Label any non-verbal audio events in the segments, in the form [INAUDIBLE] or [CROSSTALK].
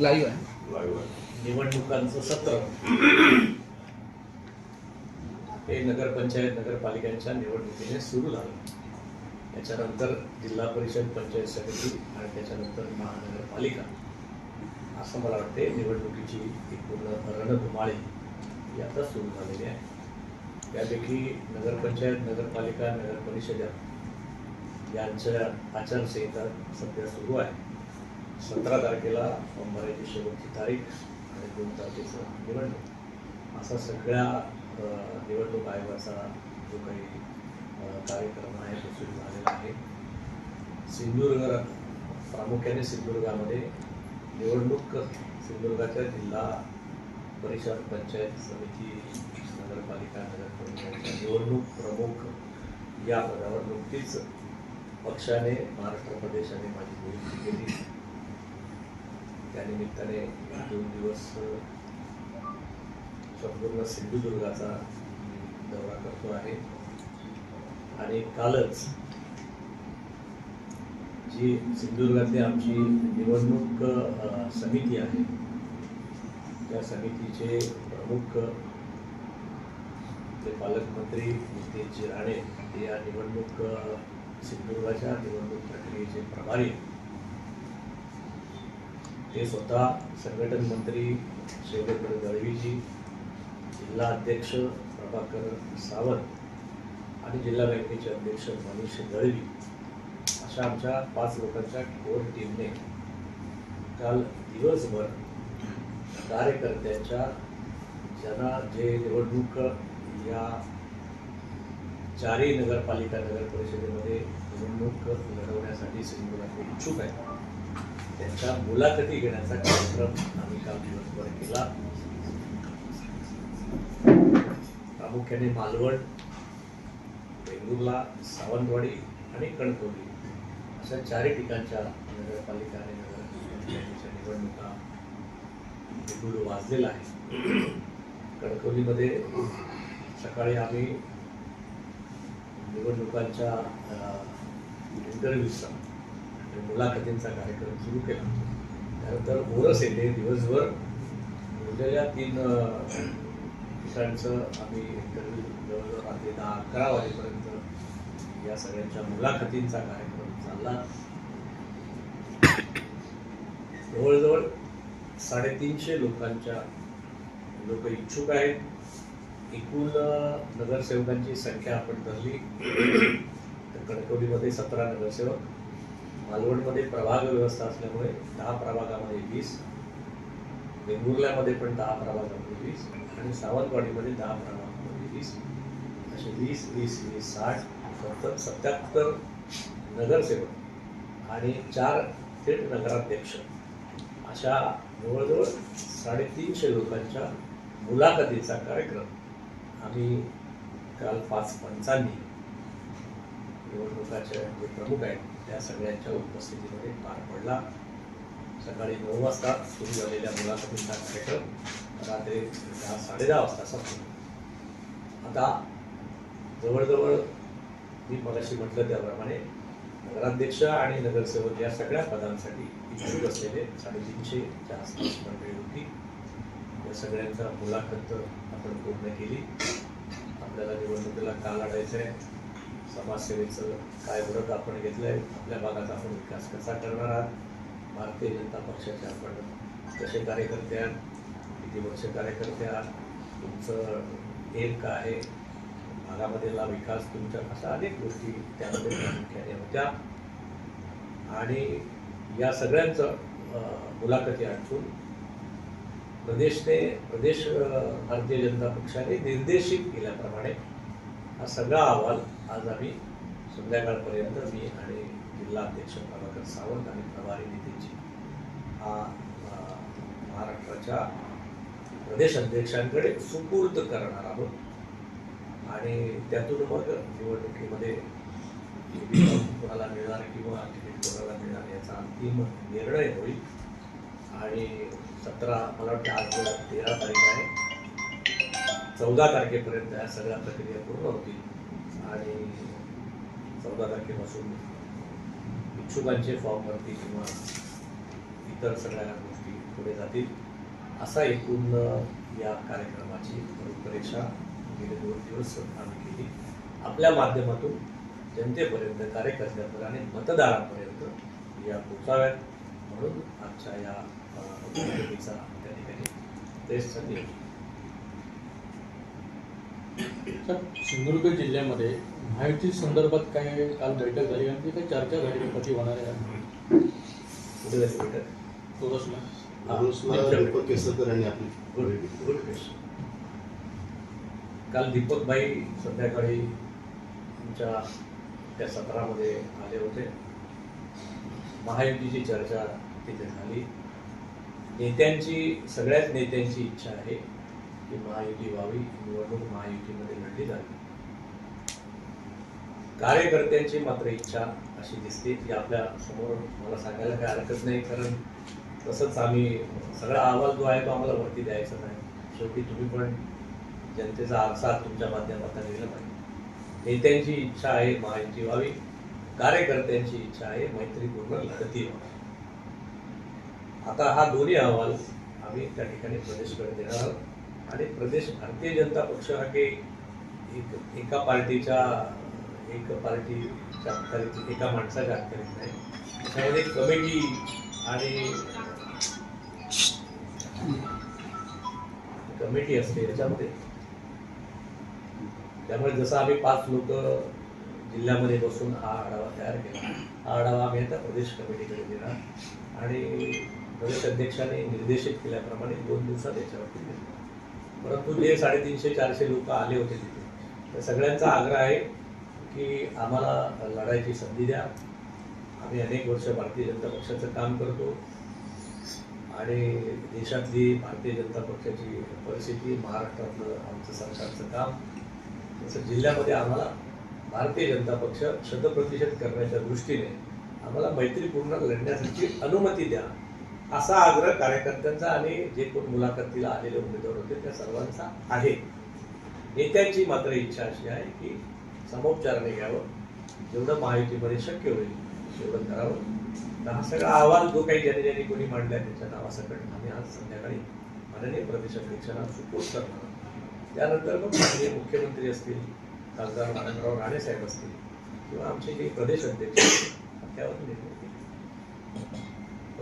Live आहे निवडणुकांचं सत्र. हे नगरपंचायत नगरपालिकांच्या निवडणुकीने सुरू झालं. त्याच्यानंतर जिल्हा परिषद पंचायत समिती आणि त्याच्यानंतर महानगरपालिका. असं मला वाटते निवडणुकीची एक पूर्ण रणधुमाळी ही आता सुरू झालेली आहे. त्यापैकी नगरपंचायत नगरपालिका नगरपरिषदा यांच्या आचारसंहिता सध्या सुरू आहे. सतरा तारखेला भरायची शेवटची तारीख आणि दोन तारखेचं निवडणूक. असा सगळ्या निवडणूक आयोगाचा जो काही कार्यक्रम आहे तो सुरू झालेला आहे. सिंधुदुर्ग प्रामुख्याने सिंधुदुर्गामध्ये निवडणूक सिंधुदुर्गाच्या जिल्हा परिषद पंचायत समिती नगरपालिका नगरपंचायतच्या निवडणूक प्रमुख या पदावर नुकतीच पक्षाने महाराष्ट्र प्रदेशाने माझी नियुक्ती केली. त्यानिमित्ताने दोन दिवस संपूर्ण सिंधुदुर्गाचा दौरा करतो आहे. आणि कालच जी सिंधुदुर्गातली आमची निवडणूक समिती आहे त्या समितीचे प्रमुख ते पालकमंत्री नितेशजी राणे हे या निवडणूक सिंधुदुर्गाच्या निवडणूक प्रक्रियेचे प्रभारी ते स्वतः संघटन मंत्री शिवदेव दळवीजी जिल्हा अध्यक्ष प्रभाकर सावंत आणि जिल्हा बँकेचे अध्यक्ष मनीष दळवी अशा आमच्या पाच लोकांच्या कोर टीमने काल दिवसभर कार्यकर्त्यांच्या ज्यांना जे निवडणूक या चारही नगरपालिका नगर परिषदेमध्ये निवडणूक लढवण्यासाठी सिंधुदुर्ग इच्छुक आहेत. त्यांच्या मुलाखती घेण्याचा कार्यक्रम आम्ही काल दिवसभर केला. प्रामुख्याने मालवण वेंगुर्ला सावंतवाडी आणि कणकवली अशा चारही ठिकाणच्या नगरपालिका आणि नगरपालिकेच्या निवडणुका बिगुल वाजलेला आहे कणकवलीमध्ये सकाळी आम्ही निवडणुकांच्या इंटरव्ह्यूचा मुलाखतींचा कार्यक्रम सुरू केला. त्यानंतर ओरस येथे दिवसभर. म्हणजे उरलेल्या तीन विषयांचं आम्ही इंटरव्ह्यू जवळजवळ रात्री दहा अकरा वाजेपर्यंत या सगळ्यांच्या मुलाखतींचा कार्यक्रम चालला. जवळजवळ साडेतीनशे लोकांच्या लोक इच्छुक आहेत. एकूण नगरसेवकांची संख्या आपण धरली. तर कणकवलीमध्ये सतरा नगरसेवक. मालवणमध्ये प्रभाग व्यवस्था असल्यामुळे दहा प्रभागामध्ये वीस वेंगुर्ल्यामध्ये पण दहा प्रभागामध्ये वीस आणि सावंतवाडीमध्ये दहा प्रभागामध्ये वीस. असे वीस वीस वीस साठ सत्तर सत्याहत्तर नगरसेवक आणि चार थेट नगराध्यक्ष. अशा जवळजवळ साडेतीनशे लोकांच्या मुलाखतीचा कार्यक्रम आम्ही काल पाच पंचांनी निवडणुकाच्या जे प्रमुख आहेत त्या सगळ्यांच्या उपस्थितीमध्ये पार पडला. सकाळी नऊ वाजता सुरू झालेल्या मुलाखतींचा कार्यक्रम रात्री दहा साडेदहा वाजता संपला. आता जवळजवळ मी मगाशी म्हटलं त्याप्रमाणे नगराध्यक्ष आणि नगरसेवक या सगळ्या पदांसाठी इच्छुक असलेले साडेतीनशेच्या आसपास मंडळी होती. या सगळ्यांचा मुलाखत आपण पूर्ण केली. आपल्याला निवडणुकीला काल आणायचं आहे समाजसेवेचं काय व्रत आपण घेतलं आहे आपल्या भागात आपण विकास कसा करणार आहात? भारतीय जनता पक्षाचे आपण कसे कार्यकर्ते आहात? किती वर्ष कार्यकर्ते आहात? तुमचं एक काय आहे भागामधला विकास तुमच्या अशा अनेक गोष्टी त्यामध्ये प्रामुख्याने होत्या. आणि या सगळ्यांचं मुलाखती आठवून प्रदेशने प्रदेश भारतीय जनता पक्षाने निर्देशित केल्याप्रमाणे हा सगळा अहवाल आज आम्ही संध्याकाळपर्यंत मी आणि जिल्हा अध्यक्ष प्रभाकर सावंत आणि प्रभारी नितीनजी हा महाराष्ट्राच्या प्रदेश अध्यक्षांकडे सुपूर्द करणार आहोत. आणि त्यातून मग निवडणुकीमध्ये कोणाला मिळणार किंवा तिकीट कोणाला मिळणार याचा अंतिम निर्णय होईल. आणि सतरा मला वाटतं आज तेरा तारीख आहे. चौदा तारखेपर्यंत या सगळ्या प्रक्रिया पूर्ण होतील. आणि चौदा तारखेपासून इच्छुकांचे फॉर्म भरतील किंवा इतर सगळ्या गोष्टी पुढे जातील असा एकूण या कार्यक्रमाची रूपरेषा गेले दोन दिवस आम्ही केली. आपल्या माध्यमातून जनतेपर्यंत कार्यकर्त्यांपर्यंत आणि मतदारांपर्यंत या पोचाव्यात. म्हणून आजच्या या अ, त्या ठिकाणी सर सिंधुदुर्ग जिल्ह्यामध्ये महायुती संदर्भात काय काल बैठक झाली आणि ती काही चर्चा झाली. का कधी होणार आहे? दीपक केसरकर यांनी आपली क्वेश्चन काल दीपकभाई संध्याकाळी आमच्या त्या सत्रामध्ये आले होते. महायुतीची चर्चा तिथे झाली. नेत्यांची सगळ्याच नेत्यांची इच्छा आहे. की महायुती व्हावी निवडणूक महायुतीमध्ये लढली जावी. कार्यकर्त्यांची मात्र इच्छा अशी दिसते की आपल्यासमोर मला सांगायला काही हरकत नाही कारण तसंच आम्ही सगळा अहवाल जो आहे तो आम्हाला वरती द्यायचा नाही. शेवटी तुम्ही पण जनतेचा आरसा तुमच्या माध्यमातून दिला पाहिजे. नेत्यांची इच्छा आहे महायुती व्हावी. कार्यकर्त्यांची इच्छा आहे मैत्रीपूर्ण लढती व्हावी. आता हा दोन्ही अहवाल आम्ही त्या ठिकाणी प्रदेशकडे देणार आहोत. आणि प्रदेश भारतीय जनता पक्ष हा काही एक एका पार्टीच्या एक पार्टीच्या अखत्यारीत एका माणसाच्या अखत्यारीत नाही. त्याच्यामध्ये कमिटी आणि कमिटी असते याच्यामध्ये. त्यामुळे जसं आम्ही पाच लोक जिल्ह्यामध्ये बसून हा आढावा तयार केला हा आढावा आम्ही आता प्रदेश कमिटीकडे दिला आणि प्रदेश अध्यक्षाने निर्देशित केल्याप्रमाणे दोन दिवसात याच्यावरती निर्णय. परंतु जे साडेतीनशे चारशे लोक आले होते तिथे. तर सगळ्यांचा आग्रह आहे की आम्हाला लढायची संधी द्या. आम्ही अनेक वर्ष भारतीय जनता पक्षाचं काम करतो. आणि देशातली भारतीय जनता पक्षाची परिस्थिती महाराष्ट्रातलं आमचं सरकारचं काम तसं जिल्ह्यामध्ये आम्हाला भारतीय जनता पक्ष शतप्रतिशत करण्याच्या दृष्टीने आम्हाला मैत्रीपूर्ण लढण्यासाठी अनुमती द्या. असा आग्रह कार्यकर्त्यांचा आणि जे कोण मुलाखतीला आलेले उमेदवार होते त्या सर्वांचा आहे. नेत्यांची मात्र इच्छा अशी आहे की समोपचारने घ्यावं. जेवढं महायुतीमध्ये शक्य होईल तेवढं करावं. तर हा सगळा अहवाल जो काही ज्याने ज्याने कोणी मांडलाय त्याच्या नावासकट आम्ही आज संध्याकाळी माननीय प्रदेश अध्यक्षांना सुपूर्द करणार त्यानंतर मग माननीय मुख्यमंत्री असतील खासदार नारायणराव राणे साहेब असतील किंवा आमचे जे प्रदेश अध्यक्ष त्यावर निर्णय घेतील.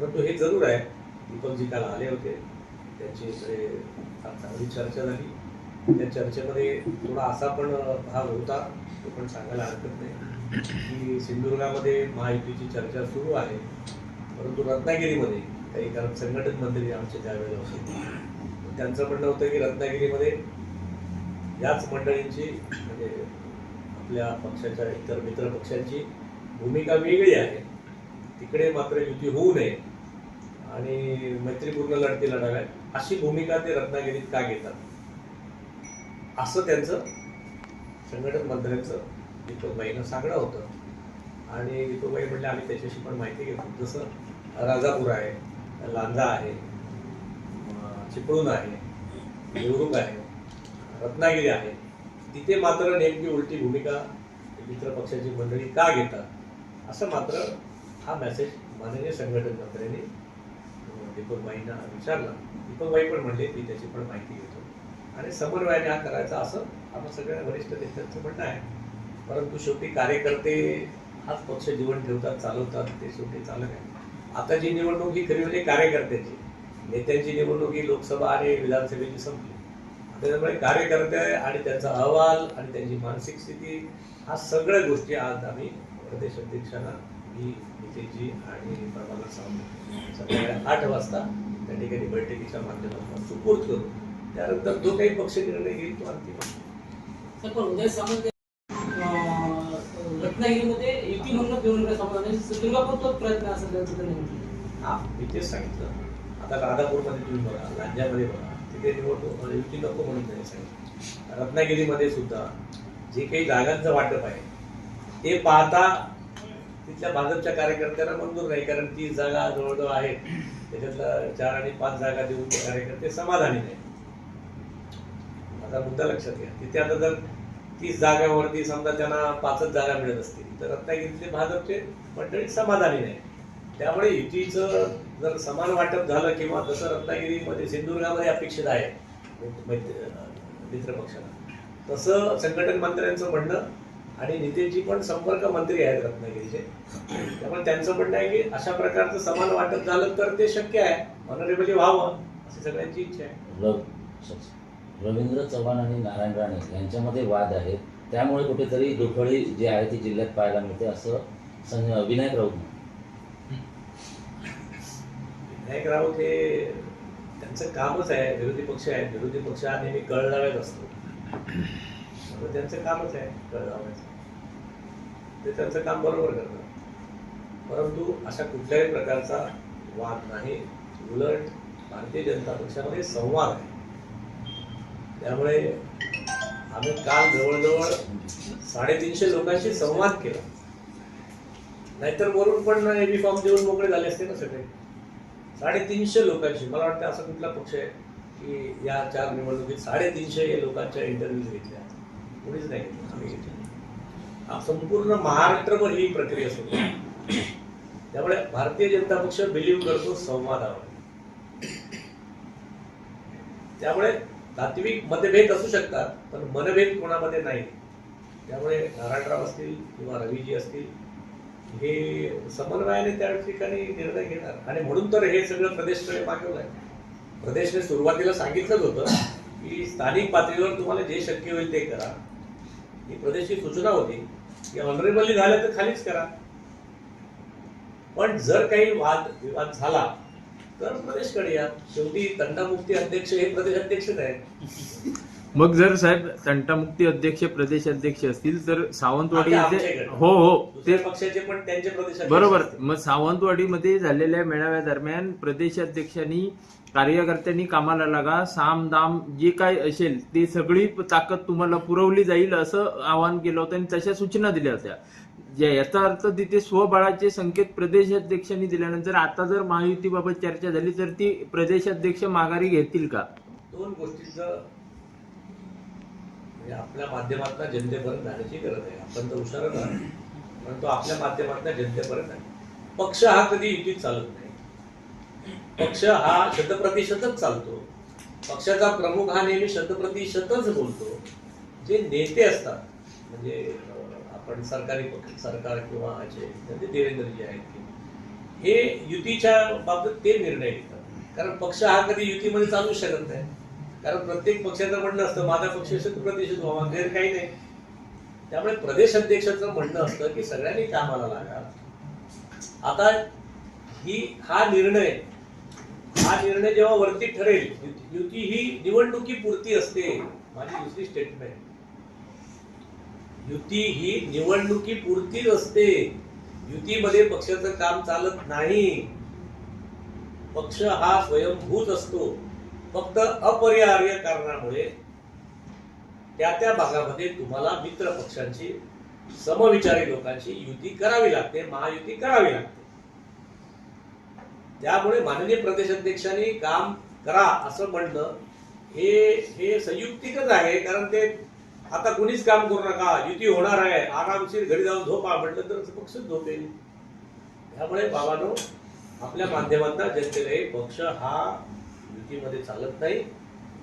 परंतु हे जरूर आहे. दीपकजी काल आले होते. त्यांची इकडे फार चांगली चर्चा झाली. त्या चर्चेमध्ये थोडा असा पण भाग होता. तो पण सांगायला हरकत नाही. की सिंधुदुर्गामध्ये महायुतीची चर्चा सुरू आहे. परंतु रत्नागिरीमध्ये काही कारण संघटन मंत्री आमचे त्यावेळेला होते त्यांचं म्हणणं होतं की रत्नागिरीमध्ये याच मंडळींची म्हणजे आपल्या पक्षाच्या इतर मित्र पक्षांची भूमिका वेगळी आहे. तिकडे मात्र युती होऊ नये. आणि मैत्रीपूर्ण लढती लढाव्यात अशी भूमिका ते रत्नागिरीत का घेतात? असं त्यांचं संघटन मंत्र्यांचं दीपकबाईनं सांगणं होतं. आणि दीपकबाई म्हणले आम्ही त्याच्याशी पण माहिती घेतो. जसं राजापूर आहे लांजा आहे चिपळूण आहे देवरुंग आहे रत्नागिरी आहे तिथे मात्र नेमकी उलटी भूमिका मित्र पक्षाची मंडळी का घेतात? असं मात्र हा मेसेज माननीय संघटन मंत्र्यांनी दीपकबाईंना विचारला. दीपकबाई पण म्हणले मी त्याची पण माहिती घेतो. आणि समन्वयाने हा करायचा असं आपण सगळ्या वरिष्ठ नेत्यांचं म्हणणं आहे. परंतु शेवटी कार्यकर्ते हाच पक्ष जीवन ठेवतात चालवतात ते शेवटी चालक आहे. आता जी निवडणूक ही खरी म्हणजे कार्यकर्त्याची. नेत्यांची निवडणूक ही लोकसभा आणि विधानसभेची संपली. त्याच्यामुळे कार्यकर्ते आणि त्यांचा अहवाल आणि त्यांची मानसिक स्थिती हा सगळ्या गोष्टी आज आम्ही प्रदेश अध्यक्षांना ही नितीनजी आणि प्रभाकर सावंत संध्याकाळी आठ वाजता त्या ठिकाणी बैठकीच्या माध्यमातून सुपूर्द करू त्यानंतर जो काही पक्ष निर्णय घेईल तो अंतिम रत्नागिरीमध्ये युती म्हणून पण तोच प्रयत्न असेल त्यांचं हा मी तेच सांगितलं. आता राधापूरमध्ये तुम्ही बघा लांज्यामध्ये बघा तिथे निवडणूक युती नको म्हणून त्यांनी सांगितलं. रत्नागिरीमध्ये सुद्धा जे काही जागांचं वाटप आहे ते पाहता तिथल्या भाजपच्या कार्यकर्त्यांना मंजूर नाही कारण तीस जागा जवळजवळ आहेत त्याच्यातला चार आणि पाच जागा देऊन ते कार्यकर्ते समाधानी नाही माझा मुद्दा लक्षात घ्या. तिथे आता जर तीस जागांवरती समजा त्यांना पाचच जागा मिळत असतील तर रत्नागिरीतले भाजपचे मंडळी समाधानी नाही त्यामुळे युतीचं जर समान वाटप झालं किंवा जसं रत्नागिरीमध्ये सिंधुदुर्गामध्ये अपेक्षित आहे मित्र पक्षाला तसं संघटन मंत्र्यांचं म्हणणं आणि नितीनजी पण संपर्क मंत्री आहेत रत्नागिरीचे. त्यामुळे त्यांचं म्हणणं आहे की अशा प्रकारचं समान वाटप झालं तर ते शक्य आहे. ऑनरेबली व्हावं अशी सगळ्यांची इच्छा आहे. रव- रवींद्र चव्हाण आणि नारायण राणे यांच्यामध्ये वाद आहे. त्यामुळे कुठेतरी दुफळी जी आहे ती जिल्ह्यात पाहायला मिळते असं विनायक राऊत. विनायक राऊत हे त्यांचं कामच आहे विरोधी पक्ष आहे विरोधी पक्ष हा नेहमी कळलावेच असतो. त्यांचं कामच आहे कळलावायचं ते त्यांचं काम बरोबर करतात. परंतु अशा कुठल्याही प्रकारचा वाद नाही. उलट भारतीय जनता पक्षामध्ये संवाद आहे. त्यामुळे आम्ही काल जवळजवळ साडेतीनशे लोकांशी संवाद केला. नाहीतर वरून पण एबी फॉर्म देऊन मोकळे झाले असते ना सगळे. साडेतीनशे लोकांशी मला वाटतं असा कुठला पक्ष आहे की या चार निवडणुकीत साडेतीनशे लोकांच्या इंटरव्ह्यूज घेतल्या. कोणीच नाही. आम्ही घेतल्या संपूर्ण महाराष्ट्रभर ही प्रक्रिया सुरू आहे. त्यामुळे भारतीय जनता पक्ष बिलीव्ह करतो संवादावर. त्यामुळे तात्विक मतभेद असू शकतात पण मनभेद कोणामध्ये नाही. त्यामुळे नारायणराव असतील किंवा रवीजी असतील हे समन्वयाने त्या ठिकाणी निर्णय घेणार. आणि म्हणून तर हे सगळं प्रदेशकडे मागवलं आहे प्रदेशने सुरुवातीला सांगितलंच होतं की स्थानिक पातळीवर तुम्हाला जे शक्य होईल ते करा. ही प्रदेशची सूचना होती. ऑनरेबली झालं तर खालीच करा. पण जर काही वाद विवाद झाला तर प्रदेशकडे या. शेवटी तंडामुक्ती अध्यक्ष हे प्रदेश अध्यक्षच आहेत. मग जर साहेब तंटामुक्ती अध्यक्ष प्रदेश अध्यक्ष असतील तर सावंतवाडी आता येथे आमच्याकडे. हो हो ते दुसऱ्या पक्षाचे पण त्यांचे बरोबर असतील. मग सावंतवाडीमध्ये झालेल्या मेळाव्यादरम्यान प्रदेशाध्यक्षांनी कार्यकर्त्यांनी कामाला लागा साम दाम जे काय असेल ते सगळी ताकद तुम्हाला पुरवली जाईल असं आवाहन केलं होतं आणि तशा सूचना दिल्या होत्या याचा अर्थ तिथे स्वबळाचे संकेत प्रदेशाध्यक्षांनी दिल्यानंतर आता जर महायुतीबाबत चर्चा झाली तर ती प्रदेशाध्यक्ष माघारी घेतील का दोन गोष्टींचं आपल्या माध्यमातून जनतेपर्यंत जाण्याची गरज आहे. आपण तर हुशारच आहात. परंतु आपल्या माध्यमातून जनतेपर्यंत आहे पक्ष हा कधी युतीत चालत नाही. पक्ष हा शतप्रतिशतच चालतो. पक्षाचा प्रमुख हा नेहमी शतप्रतिशतच बोलतो. जे नेते असतात म्हणजे आपण सरकारी पक्ष सरकार किंवा असे म्हणजे देवेंद्रजी आहेत हे युतीच्या बाबतीत ते निर्णय घेतात. कारण पक्ष हा कधी युतीमध्ये चालू शकत नाही. कारण प्रत्येक पक्षाचं म्हणणं असतं माझा पक्ष शतप्रतिशत व्हावा गैर काही नाही. त्यामुळे प्रदेश अध्यक्षाचं म्हणणं असतं की सगळ्यांनी कामाला लागा आता ही हा निर्णय हा निर्णय जेव्हा वरती ठरेल युती- युती ही निवडणुकीपुरती असते माझी दुसरी स्टेटमेंट युती ही निवडणुकीपुरतीच असते. युतीमध्ये पक्षाचं काम चालत नाही. पक्ष हा स्वयंभूत असतो. फक्त अपरिहार्य कारणामुळे त्या त्या भागामध्ये तुम्हाला मित्र पक्षांची समविचारी लोकांची युती करावी लागते महायुती करावी लागते. त्यामुळे माननीय प्रदेशाध्यक्षांनी काम करा असं म्हणणं हे हे संयुक्तिकच आहे कारण ते आता कुणीच काम करू नका युती होणार आहे आरामशीर घरी जाऊन झोपा म्हटलं तर पक्षच झोपेल. त्यामुळे बाबांनो आपल्या माध्यमांना जनतेला पक्ष हा युतीमध्ये चालत नाही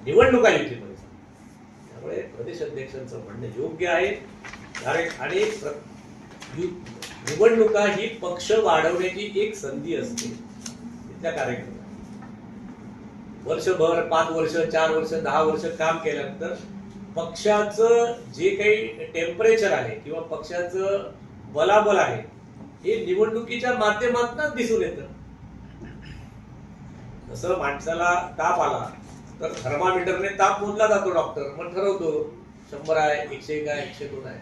निवडणुका युतीमध्ये चालत त्यामुळे प्रदेश अध्यक्षांचं म्हणणं योग्य आहे. कारण आणि निवडणुका ही पक्ष वाढवण्याची एक संधी असते. तिथल्या कार्यक्रमात वर्षभर पाच वर्ष चार वर्ष दहा वर्ष काम केल्यानंतर पक्षाचं जे काही टेम्परेचर आहे किंवा पक्षाचं बलाबल आहे हे निवडणुकीच्या माध्यमातूनच दिसून येतं. जसं माणसाला ताप आला तर थर्मामीटरने ताप मोजला जातो डॉक्टर. मग ठरवतो शंभर आहे एकशे एक आहे एकशे दोन आहे.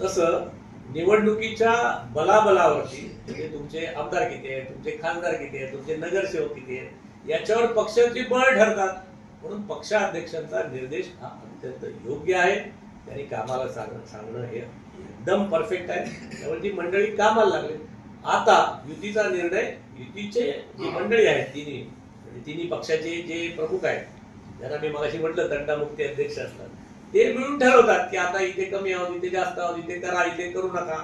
तसं निवडणुकीच्या बलाबलावरती म्हणजे तुमचे आमदार किती आहेत तुमचे खासदार किती आहेत तुमचे नगरसेवक किती आहेत याच्यावर पक्षाचे बळ ठरतात. म्हणून पक्षाध्यक्षांचा निर्देश हा अत्यंत योग्य आहे. त्यांनी कामाला सांग सांगणं हे एकदम परफेक्ट आहे. त्यामुळे ती मंडळी कामाला लागले आता युतीचा निर्णय युतीचे जी मंडळी आहेत तिन्ही म्हणजे तिन्ही पक्षाचे जे प्रमुख आहेत ज्यांना मी मगाशी म्हटलं तंटामुक्ती अध्यक्ष असतात ते मिळून ठरवतात की आता इथे कमी आहोत इथे जास्त आहोत इथे करा इथे करू नका.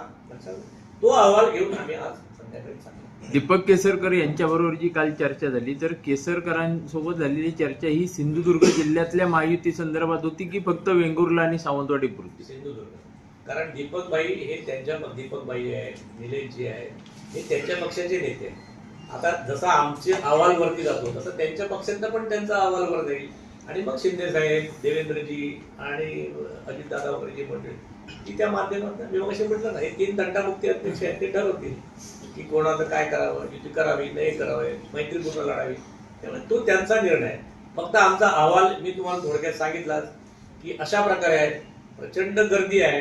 तो अहवाल घेऊन आम्ही आज संध्याकाळी सांगतो दीपक केसरकर यांच्याबरोबर जी काल चर्चा झाली तर केसरकरांसोबत झालेली चर्चा ही सिंधुदुर्ग जिल्ह्यातल्या महायुती संदर्भात होती की फक्त वेंगुर्ला आणि सावंतवाडी पुरती? सिंधुदुर्ग. कारण दीपक भाई हे त्यांच्या दीपक भाई आहे निलेशजी आहे. हे त्यांच्या पक्षाचे नेते आता जसा आमचे अहवालवरती जातो तसं त्यांच्या पक्षांना पण त्यांचा अहवाल वर जाईल. आणि मग शिंदे साहेब देवेंद्रजी आणि अजितदादा वगैरे जे मंडळी की त्या माध्यमातून मी मग म्हटलं ना. हे तीन तंटामुक्ती अध्यक्ष आहेत ते ठरवतील की कोणाचं काय करावं युती करावी नाही करावी मैत्रीपूर्ण लढावी. त्यामुळे तो त्यांचा निर्णय. आहे फक्त आमचा अहवाल मी तुम्हाला थोडक्यात सांगितलाच की अशा प्रकारे आहे प्रचंड गर्दी आहे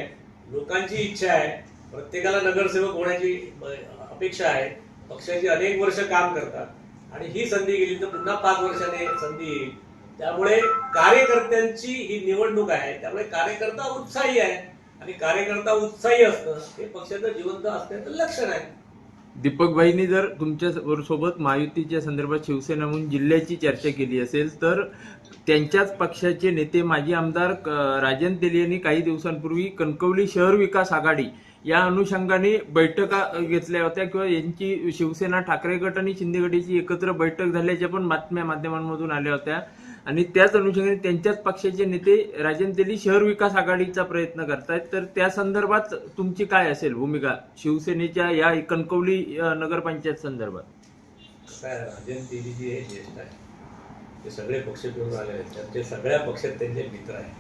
लोकांची इच्छा आहे प्रत्येकाला नगरसेवक होण्याची अपेक्षा आहे. पक्षाची अनेक वर्ष काम करतात. आणि ही संधी गेली तर पुन्हा पाच वर्षाने संधी येईल. त्यामुळे कार्यकर्त्यांची ही निवडणूक आहे. त्यामुळे कार्यकर्ता उत्साही आहे. आणि कार्यकर्ता उत्साही असणं हे पक्षाचं जिवंत असण्याचं लक्षण आहे. दीपकभाईंनी जर तुमच्यासोबत महायुतीच्या संदर्भात शिवसेना म्हणून जिल्ह्याची चर्चा केली असेल तर त्यांच्याच पक्षाचे नेते माजी आमदार राजन तेली यांनी काही दिवसांपूर्वी कणकवली शहर विकास आघाडी या अनुषंगाने बैठका घेतल्या होत्या किंवा यांची शिवसेना ठाकरे गट आणि शिंदे गटाची एकत्र बैठक झाल्याच्या पण बातम्या माध्यमांमधून आल्या होत्या. आणि त्याच अनुषंगाने त्यांच्याच पक्षाचे नेते राजन तेली शहर विकास आघाडीचा प्रयत्न करतायत. तर त्या संदर्भात तुमची काय असेल भूमिका शिवसेनेच्या या कणकवली नगरपंचायत संदर्भात? राजन तेली जी ज्येष्ठ आहे. ते सगळे पक्ष करून आले आहेत. त्यांचे सगळ्या पक्षात त्यांचे मित्र आहेत.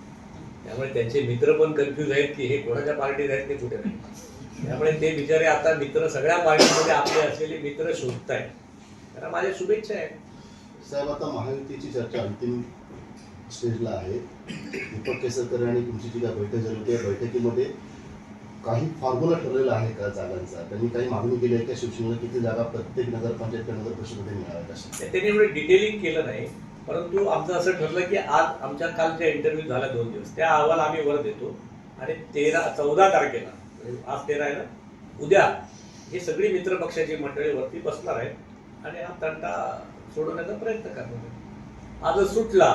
त्यामुळे त्यांचे मित्र पण कन्फ्युज आहेत की हे कोणाच्या पार्टीत आहेत ते कुठे नाही त्यामुळे ते बिचारे आता मित्र सगळ्या पार्टीमध्ये आपले असलेले मित्र शोधत आहेत त्यांना माझ्या शुभेच्छा आहेत. साहेब आता महायुतीची चर्चा अंतिम स्टेजला आहे. दीपक केसरकर आणि तुमची जी काय बैठक झाली होती या बैठकीमध्ये काही फॉर्म्युला ठरलेला आहे का जागांचा? त्यांनी काही मागणी केली आहे का शिवसेनेला? किती जागा प्रत्येक नगरपंचायत नगर परिषदेमध्ये मिळाव्यात ते- त्यांनी एवढं डिटेलिंग केलं नाही. परंतु आमचं असं ठरलं की आज आमच्या कालच्या इंटरव्ह्यू झाला दोन दिवस. त्या अहवाल आम्ही वर देतो आणि तेरा चौदा तारखेला म्हणजे आज तेरा आहे ना उद्या हे सगळी मित्र पक्षाची मंडळी वरती बसणार आहेत आणि हा तंटा सोडवण्याचा प्रयत्न करणार आहे आज सुटला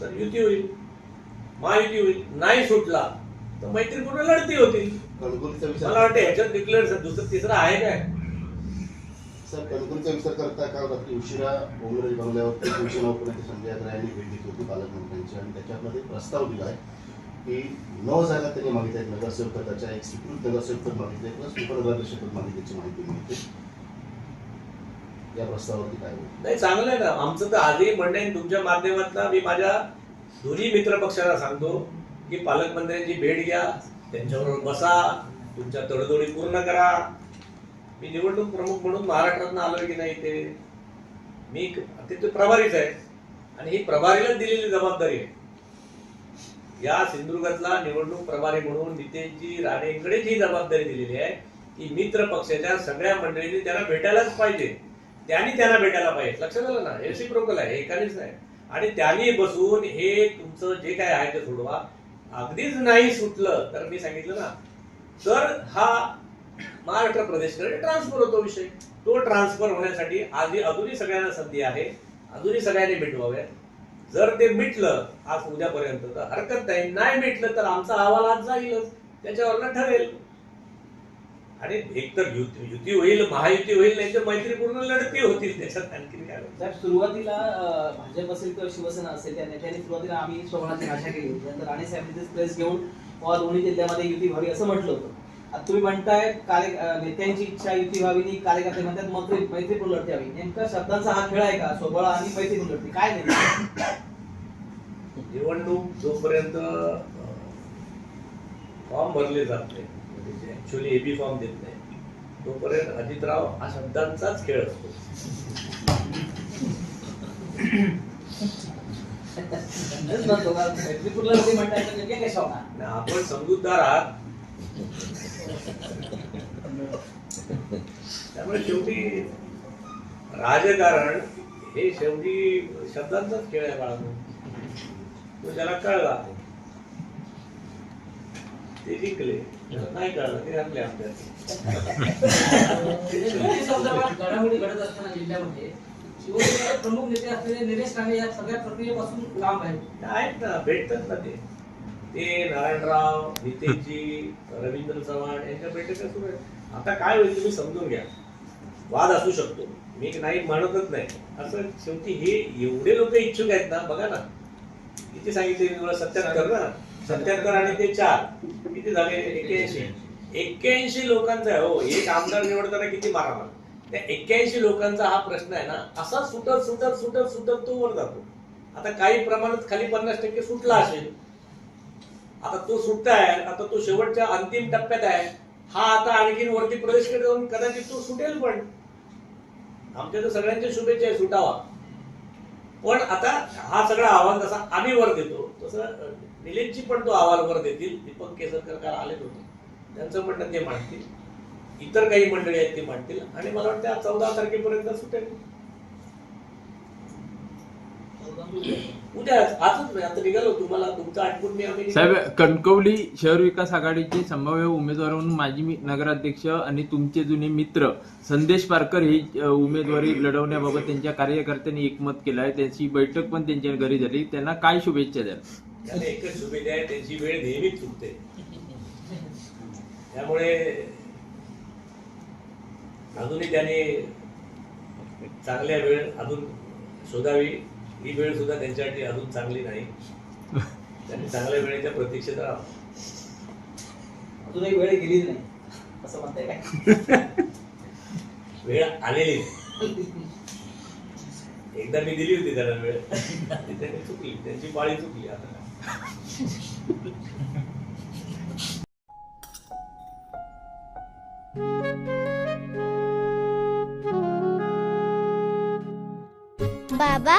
तर युती होईल महायुती होईल नाही सुटला तर मैत्रीपूर्ण लढती कणकुलीचा मला विचार वाटतं ह्याच्यात डिक्लेअर दुसरं तिसरं आहे काय? सर कणकुलीचा विचार करता काल रात्री उशिरा ओमराज बंगल्यावरती शिवसेना उपनेते संजय अग्रा यांनी भेट घेतली होती पालकमंत्र्यांची आणि त्याच्यामध्ये प्रस्ताव दिला आहे की नऊ जागा त्यांनी मागितल्या आहेत नगरसेवक त्याच्या एक स्वीकृत नगरसेवक पद मागितले प्लस उपनगराध्यक्ष पद मागितल्याची माहिती मिळते. या प्रस्तावावरती काय नाही चांगलं आहे ना. आमचं तर आजही म्हणणं आहे तुमच्या माध्यमातून मी माझ्या दोन्ही मित्र पक्षाला सांगतो की पालकमंत्र्यांची भेट घ्या त्यांच्याबरोबर बसा तुमच्या तडजोडी पूर्ण करा. मी निवडणूक प्रमुख म्हणून महाराष्ट्रातनं आलोय की नाही ते? मी क- तिथे प्रभारीच आहे. आणि ही प्रभारीलाच दिलेली जबाबदारी आहे. या सिंधुदुर्गातला निवडणूक प्रभारी म्हणून नितेशजी राणेंकडेच ही जबाबदारी दिलेली आहे की मित्र पक्षाच्या सगळ्या मंडळींनी त्याला भेटायलाच पाहिजे. त्यांनी त्यांना भेटायला पाहिजे. लक्षात आलं ना? रेसिप्रोकल आहे हे एकानेच नाही. आणि त्यांनी बसून हे तुमचं जे काय आहे ते सोडवा. अगदीच नाही सुटलं तर मी सांगितलं ना. तर हा महाराष्ट्र प्रदेशकडे ट्रान्सफर होतो विषय. तो ट्रान्सफर होण्यासाठी आधी अजूनही सगळ्यांना संधी आहे. अजूनही सगळ्यांनी मिटवाव्या जर ते मिटलं आज उद्यापर्यंत तर हरकत नाही. नाही मिटलं तर आमचा अहवाल आज जाईलच. त्याच्यावरनं ठरेल. आणि एकतर युती युती होईल महायुती होईल नाही तर मैत्रीपूर्ण लढती होतील त्याच्यात आणखी काय साहेब सुरुवातीला भाजप असेल किंवा शिवसेना असेल त्या नेत्यांनी सुरुवातीला आम्ही स्वबळाची भाषा केली होती. नंतर राणे साहेबांनी प्रेस घेऊन दोन्ही जिल्ह्यामध्ये युती व्हावी असं म्हटलं होतं. तुम्ही म्हणताय कार्य नेत्यांची इच्छा युती व्हावी आणि कार्यकर्ते म्हणतात मैत्री मैत्रीपूर्ण लढती हवी. नेमका शब्दांचा हा खेळ आहे का? स्वबळ आणि मैत्रीपूर्ण लढती. काय नेमकं? निवडणूक जोपर्यंत फॉर्म भरले जात नाही म्हणजे ऍक्च्युअली एबी फॉर्म देत नाही तोपर्यंत अजितराव हा शब्दांचाच खेळ असतो. आपण समजूतदार आहात. त्यामुळे शेवटी राजकारण हे शेवटी शब्दांचाच खेळ आहे बाळा तो त्याला कळला ते जिंकले नाही कळलं ते हरले [LAUGHS] शिवसेनेचे प्रमुख नेते असलेले निलेश राणे या सगळ्या प्रक्रियेपासून लांब आहेत. आहेत ना भेटतात ना ते. ते नारायणराव नितेशजी रवींद्र चव्हाण यांच्या बैठका सुरू आहेत. आता काय होईल तुम्ही समजून घ्या. वाद असू शकतो. मी नाही म्हणतच नाही. असं शेवटी हे एवढे लोक इच्छुक आहेत ना बघा ना. किती सांगितले मी तुला सत्याहत्तर ना? सत्याहत्तर आणि ते चार. किती झाले? एक्क्याऐंशी. एक्क्याऐंशी लोकांचा आहे. हो एक आमदार निवडताना किती मारामार त्या एक्क्याऐंशी लोकांचा हा प्रश्न आहे ना असा सुटत सुटत सुटत सुटत तो वर जातो. आता काही प्रमाणात खाली पन्नास टक्के सुटला असेल आता तो सुटताय आता तो शेवटच्या अंतिम टप्प्यात आहे. हा आता आणखीन वरती प्रवेश जाऊन कदाचित तो सुटेल पण. आमच्या तर सगळ्यांच्या शुभेच्छा आहे सुटावा. पण आता हा सगळा आव्हान जसा आम्ही वर देतो तसं निलेशची पण तो अहवाल वर देतील. दीपक केसरकर काल आलेच होते. त्यांचं म्हणणं ते मांडतील इतर काही मंडळी आहेत ते मांडतील आणि मला वाटतं चौदा तारखेपर्यंत सुटेल. उद्या आजच नाही आता निघालो तुम्हाला तुमचं आठवून मी आम्ही साहेब. कणकवली शहर विकास आघाडीचे संभाव्य उमेदवार म्हणून माजी मी- नगराध्यक्ष आणि तुमचे जुने मित्र संदेश पारकर ही अ, उमेदवारी लढवण्याबाबत त्यांच्या कार्यकर्त्यांनी एकमत केलं आहे. त्याची बैठक पण त्यांच्या घरी झाली. त्यांना काय शुभेच्छा द्याल? त्याला एकच शुभेच्छा आहे त्यांची वेळ नेहमीच चुकते. त्यामुळे अजूनही त्याने चांगल्या वेळ अजून शोधावी. ही वेळ सुद्धा त्यांच्यासाठी अजून चांगली नाही त्यांनी चांगल्या वेळेच्या प्रतीक्षेत राहावं अजूनही वेळ गेली नाही असं म्हणताय काय वेळ आलेली. एकदा मी दिली होती त्याला वेळ ती त्यांनी चुकली त्यांची पाळी चुकली आता. बाबा?